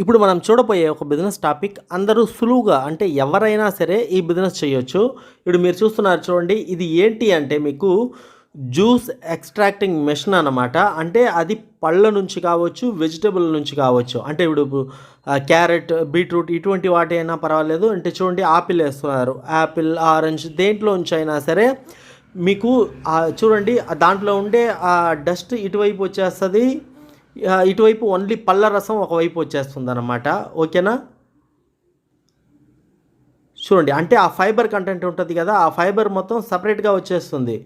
ఇప్పుడు మనం చూడబోయే ఒక బిజినెస్ టాపిక్ అందరూ సులువుగా అంటే ఎవరైనా సరే ఈ బిజినెస్ చేయొచ్చు. ఇప్పుడు మీరు చూస్తున్నారు చూడండి ఇది ఏంటి అంటే మీకు జ్యూస్ ఎక్స్ట్రాక్టింగ్ మెషిన్ అన్నమాట. అంటే అది పళ్ళ నుంచి కావచ్చు వెజిటబుల్ నుంచి కావచ్చు. అంటే ఇప్పుడు క్యారెట్ బీట్రూట్ ఇటువంటి వాటి అయినా పర్వాలేదు. అంటే చూడండి ఆపిల్ వేస్తున్నారు. యాపిల్ ఆరెంజ్ దేంట్లో నుంచి అయినా సరే మీకు చూడండి దాంట్లో ఉండే ఆ డస్ట్ ఇటువైపు వచ్చేస్తుంది. ఇటువైపు ఓన్లీ పళ్ళ రసం ఒకవైపు వచ్చేస్తుంది అనమాట ఓకేనా? చూడండి అంటే ఆ ఫైబర్ కంటెంట్ ఉంటుంది కదా ఆ ఫైబర్ మొత్తం సపరేట్గా వచ్చేస్తుంది.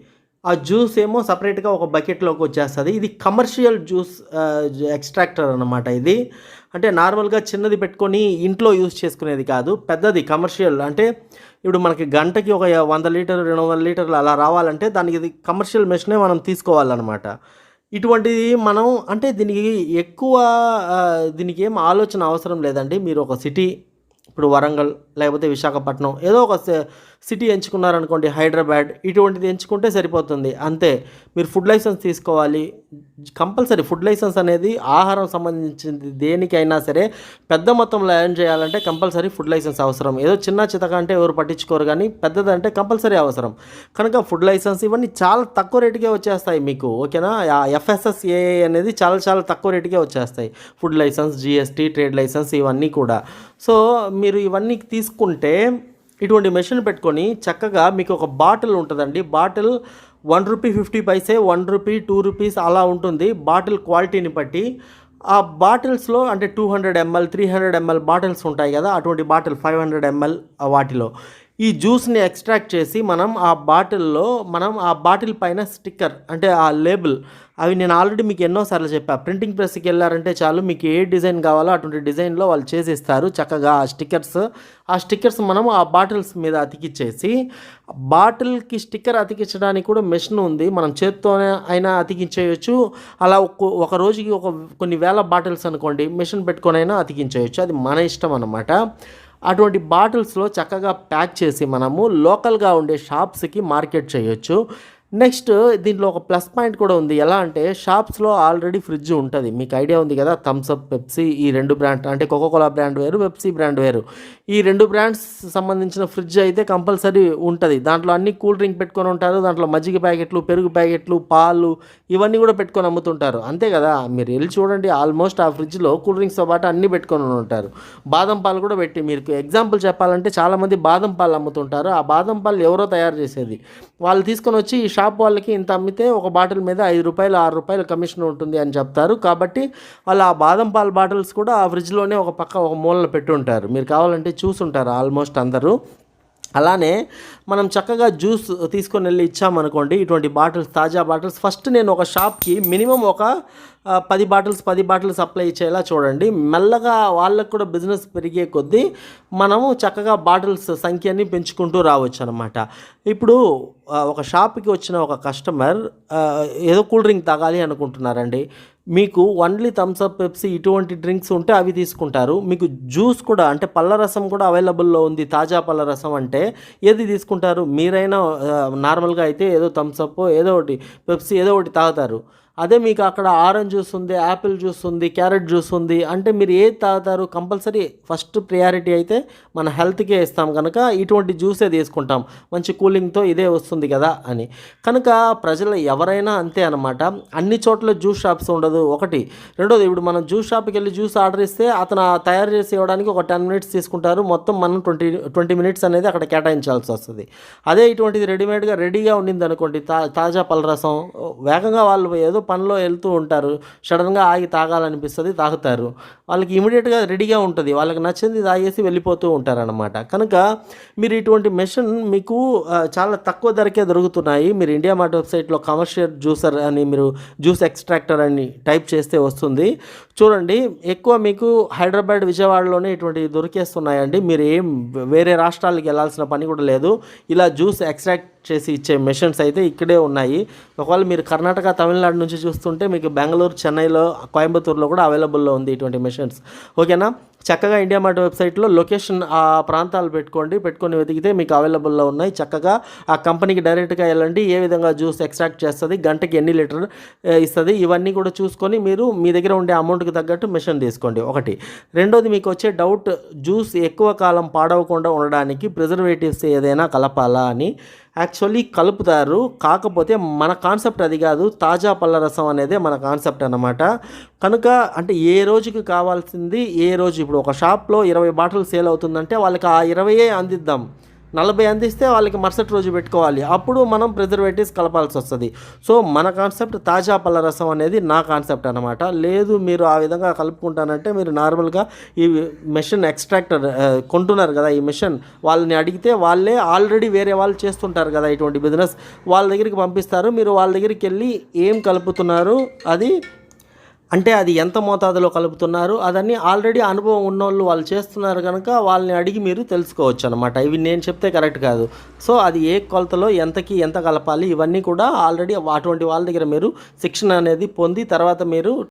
ఆ జ్యూస్ ఏమో సపరేట్గా ఒక బకెట్లోకి వచ్చేస్తుంది. ఇది కమర్షియల్ జ్యూస్ ఎక్స్ట్రాక్టర్ అన్నమాట ఇది. అంటే నార్మల్గా చిన్నది పెట్టుకొని ఇంట్లో యూస్ చేసుకునేది కాదు పెద్దది కమర్షియల్ అంటే ఇప్పుడు మనకి గంటకి ఒక వంద లీటర్ రెండు వందల లీటర్లు అలా రావాలంటే దానికి ఇది కమర్షియల్ మెషినే మనం తీసుకోవాలన్నమాట. ఇటువంటిది మనం అంటే దీనికి ఎక్కువ దీనికి ఏం ఆలోచన అవసరం లేదండి. మీరు ఒక సిటీ ఇప్పుడు వరంగల్ లేకపోతే విశాఖపట్నం ఏదో ఒక సి- సిటీ ఎంచుకున్నారనుకోండి హైదరాబాద్ ఇటువంటిది ఎంచుకుంటే సరిపోతుంది. అంతే. మీరు ఫుడ్ లైసెన్స్ తీసుకోవాలి. కంపల్సరీ ఫుడ్ లైసెన్స్ అనేది ఆహారం సంబంధించింది దేనికైనా సరే పెద్ద మొత్తంలో ఎర్న్ చేయాలంటే కంపల్సరీ ఫుడ్ లైసెన్స్ అవసరం. ఏదో చిన్న చితక అంటే ఎవరు పట్టించుకోరు కానీ పెద్దదంటే కంపల్సరీ అవసరం. కనుక ఫుడ్ లైసెన్స్ ఇవన్నీ చాలా తక్కువ రేటుకే వచ్చేస్తాయి మీకు ఓకేనా? ఎఫ్ఎస్ఎస్ఏ అనేది చాలా చాలా తక్కువ రేటుకే వచ్చేస్తాయి. Food license GST trade license ఇవన్నీ కూడా. సో మీరు ఇవన్నీ తీసుకుంటే ఇటువంటి మెషిన్ పెట్టుకొని చక్కగా మీకు ఒక బాటిల్ ఉంటుందండి. Bottle one rupee fifty paise one rupee two rupees అలా ఉంటుంది. బాటిల్ క్వాలిటీని బట్టి ఆ బాటిల్స్లో అంటే two hundred ML three hundred ML bottles ఉంటాయి కదా అటువంటి బాటిల్ ఫైవ్ హండ్రెడ్ ఎంఎల్ వాటిలో. ఈ జ్యూస్ని ఎక్స్ట్రాక్ట్ చేసి మనం ఆ బాటిల్లో మనం ఆ బాటిల్ పైన స్టిక్కర్ అంటే ఆ లేబుల్ అవి నేను ఆల్రెడీ మీకు ఎన్నోసార్లు చెప్పా. ప్రింటింగ్ ప్రెస్కి వెళ్ళారంటే చాలు మీకు ఏ డిజైన్ కావాలో అటువంటి డిజైన్లో వాళ్ళు చేసిస్తారు. చక్కగా ఆ స్టిక్కర్స్ ఆ స్టిక్కర్స్ మనం ఆ బాటిల్స్ మీద అతికిచ్చేసి బాటిల్కి స్టిక్కర్ అతికించడానికి కూడా మెషిన్ ఉంది. మనం చేత్తోనే అయినా అతికించేయచ్చు. అలా ఒక ఒక రోజుకి ఒక కొన్ని వేల బాటిల్స్ అనుకోండి మెషిన్ పెట్టుకొని అయినా అతికించేయచ్చు. అది మన ఇష్టం అన్నమాట. అటువంటి బాటిల్స్లో చక్కగా ప్యాక్ చేసి మనము లోకల్గా ఉండే షాప్స్కి మార్కెట్ చేయొచ్చు. నెక్స్ట్ దీంట్లో ఒక ప్లస్ పాయింట్ కూడా ఉంది. ఎలా అంటే షాప్స్లో ఆల్రెడీ ఫ్రిడ్జ్ ఉంటుంది. మీకు ఐడియా ఉంది కదా? థమ్స్ అప్ పెప్సీ ఈ రెండు బ్రాండ్ అంటే కోకోకోలా బ్రాండ్ వేరు పెప్సీ బ్రాండ్ వేరు. ఈ రెండు బ్రాండ్స్ సంబంధించిన ఫ్రిడ్జ్ అయితే కంపల్సరీ ఉంటుంది. దాంట్లో అన్ని కూల్ డ్రింక్ పెట్టుకొని ఉంటారు. దాంట్లో మజ్జిగ ప్యాకెట్లు పెరుగు ప్యాకెట్లు పాలు ఇవన్నీ కూడా పెట్టుకొని అమ్ముతుంటారు. అంతే కదా? మీరు వెళ్ళి చూడండి. ఆల్మోస్ట్ ఆ ఫ్రిడ్జ్లో కూల్ డ్రింక్స్తో పాటు అన్నీ పెట్టుకొని ఉంటారు. బాదం పాలు కూడా పెట్టి మీకు ఎగ్జాంపుల్ చెప్పాలంటే చాలామంది బాదం పాలు అమ్ముతుంటారు. ఆ బాదం పాలు ఎవరో తయారు చేసేది. వాళ్ళు తీసుకొని వచ్చి ఈ షాప్ వాళ్ళకి ఇంత అమ్మితే ఒక బాటిల్ మీద ఐదు రూపాయలు ఆరు రూపాయలు కమిషన్ ఉంటుంది అని చెప్తారు. కాబట్టి వాళ్ళు ఆ బాదం పాల బాటిల్స్ కూడా ఆ ఫ్రిడ్జ్లోనే ఒక పక్క ఒక మూలన పెట్టి ఉంటారు. మీరు కావాలంటే చూసుంటారు ఆల్మోస్ట్ అందరూ. అలానే మనం చక్కగా జ్యూస్ తీసుకొని వెళ్ళి ఇచ్చామనుకోండి ఇటువంటి బాటిల్స్ తాజా బాటిల్స్. ఫస్ట్ నేను ఒక షాప్కి మినిమం ఒక పది బాటిల్స్ పది బాటిల్స్ సప్లై ఇచ్చేలా చూడండి. మెల్లగా వాళ్ళకు కూడా బిజినెస్ పెరిగే కొద్దీ మనము చక్కగా బాటిల్స్ సంఖ్యని పెంచుకుంటూ రావచ్చు అనమాట ఇప్పుడు ఒక షాప్కి వచ్చిన ఒక కస్టమర్ ఏదో కూల్ డ్రింక్ తాగాలి అనుకుంటున్నారండి. మీకు ఓన్లీ థమ్స్అప్ పెప్సీ ఇటువంటి డ్రింక్స్ ఉంటే అవి తీసుకుంటారు. మీకు జ్యూస్ కూడా అంటే పళ్ళ రసం కూడా అవైలబుల్లో ఉంది తాజా పళ్ళ రసం అంటే ఏది తీసుకుంటారు? మీరైనా నార్మల్గా అయితే ఏదో థమ్స్అప్ ఏదో ఒకటి పెప్సీ ఏదో ఒకటి తాగుతారు. అదే మీకు అక్కడ ఆరెంజ్ జ్యూస్ ఉంది యాపిల్ జ్యూస్ ఉంది క్యారెట్ జ్యూస్ ఉంది అంటే మీరు ఏది తాగుతారు కంపల్సరీ ఫస్ట్ ప్రియారిటీ అయితే మన హెల్త్కే ఇస్తాం కనుక ఇటువంటి జ్యూసే తీసుకుంటాం. మంచి కూలింగ్తో ఇదే వస్తుంది కదా అని. కనుక ప్రజలు ఎవరైనా అంతే అనమాట అన్ని చోట్ల జ్యూస్ షాప్స్ ఉండదు. ఒకటి. రెండోది ఇప్పుడు మనం జ్యూస్ షాప్కి వెళ్ళి జ్యూస్ ఆర్డర్ ఇస్తే అతను తయారు చేసి ఇవ్వడానికి ఒక టెన్ మినిట్స్ తీసుకుంటారు. మొత్తం మనం ట్వంటీ ట్వంటీ మినిట్స్ అనేది అక్కడ కేటాయించాల్సి వస్తుంది. అదే ఇటువంటిది రెడీమేడ్గా రెడీగా ఉండింది అనుకోండి తా తాజా పలరసం వేగంగా వాళ్ళు ఏదో పనిలో వెళ్తూ ఉంటారు. సడన్గా ఆగి తాగాలనిపిస్తుంది తాగుతారు. వాళ్ళకి ఇమీడియట్గా రెడీగా ఉంటుంది. వాళ్ళకి నచ్చింది తాగేసి వెళ్ళిపోతూ ఉంటారనమాట కనుక మీరు ఇటువంటి మెషిన్ మీకు చాలా తక్కువ ధరకే దొరుకుతున్నాయి. మీరు ఇండియా మార్ట్ వెబ్సైట్లో కమర్షియల్ జ్యూసర్ అని మీరు జ్యూస్ ఎక్స్ట్రాక్టర్ అని టైప్ చేస్తే వస్తుంది. చూడండి ఎక్కువ మీకు హైదరాబాద్ విజయవాడలోనే ఇటువంటివి దొరికేస్తున్నాయండి. మీరు ఏం వేరే రాష్ట్రాలకు వెళ్ళాల్సిన పని కూడా లేదు. ఇలా జ్యూస్ ఎక్స్ట్రాక్ట్ చేసి ఇచ్చే మెషిన్స్ అయితే ఇక్కడే ఉన్నాయి. ఒకవేళ మీరు కర్ణాటక తమిళనాడు నుంచి చూస్తుంటే మీకు బెంగళూరు చెన్నైలో కోయంబత్తూరులో కూడా అవైలబుల్లో ఉంది ఇటువంటి మెషిన్స్ ఓకేనా? చక్కగా ఇండియా మార్ట్ వెబ్సైట్లో లొకేషన్ ఆ ప్రాంతాలు పెట్టుకోండి. పెట్టుకొని వెతికితే మీకు అవైలబుల్లో ఉన్నాయి. చక్కగా ఆ కంపెనీకి డైరెక్ట్గా వెళ్ళండి. ఏ విధంగా జ్యూస్ ఎక్స్ట్రాక్ట్ చేస్తుంది గంటకి ఎన్ని లీటర్ ఇస్తుంది ఇవన్నీ కూడా చూసుకొని మీరు మీ దగ్గర ఉండే అమౌంట్కి తగ్గట్టు మిషన్ తీసుకోండి. ఒకటి. రెండోది మీకు వచ్చే డౌట్ జ్యూస్ ఎక్కువ కాలం పాడవకుండా ఉండడానికి ప్రిజర్వేటివ్స్ ఏదైనా కలపాలా అని యాక్చువల్లీ కలుపుతారు. కాకపోతే మన కాన్సెప్ట్ అది కాదు. తాజా పళ్ళ రసం అనేదే మన కాన్సెప్ట్ అన్నమాట. కనుక అంటే ఏ రోజుకి కావాల్సింది? ఏ రోజు? ఇప్పుడు ఒక షాప్లో ఇరవై బాటిల్ సేల్ అవుతుందంటే వాళ్ళకి ఆ ఇరవయే అందిద్దాం. నలభై అందిస్తే వాళ్ళకి మరుసటి రోజు పెట్టుకోవాలి. అప్పుడు మనం ప్రిజర్వేటివ్స్ కలపాల్సి వస్తుంది. సో మన కాన్సెప్ట్ తాజా పళ్ళ రసం అనేది నా కాన్సెప్ట్ అనమాట లేదు మీరు ఆ విధంగా కలుపుకుంటానంటే మీరు నార్మల్గా ఈ మెషిన్ ఎక్స్ట్రాక్టర్ కొంటున్నారు కదా ఈ మిషన్ వాళ్ళని అడిగితే వాళ్ళే ఆల్రెడీ వేరే వాళ్ళు చేస్తుంటారు కదా ఇటువంటి బిజినెస్ వాళ్ళ దగ్గరికి పంపిస్తారు. మీరు వాళ్ళ దగ్గరికి వెళ్ళి ఏం కలుపుతున్నారు? అది అంటే అది ఎంత మోతాదులో కలుపుతున్నారు అదన్నీ ఆల్రెడీ అనుభవం ఉన్నోళ్ళు వాళ్ళు చేస్తున్నారు కనుక వాళ్ళని అడిగి మీరు తెలుసుకోవచ్చు అనమాట ఇవి నేను చెప్తే కరెక్ట్ కాదు. సో అది ఏ కొలతలో ఎంతకి ఎంత కలపాలి ఇవన్నీ కూడా ఆల్రెడీ అటువంటి వాళ్ళ దగ్గర మీరు శిక్షణ అనేది పొంది తర్వాత మీరు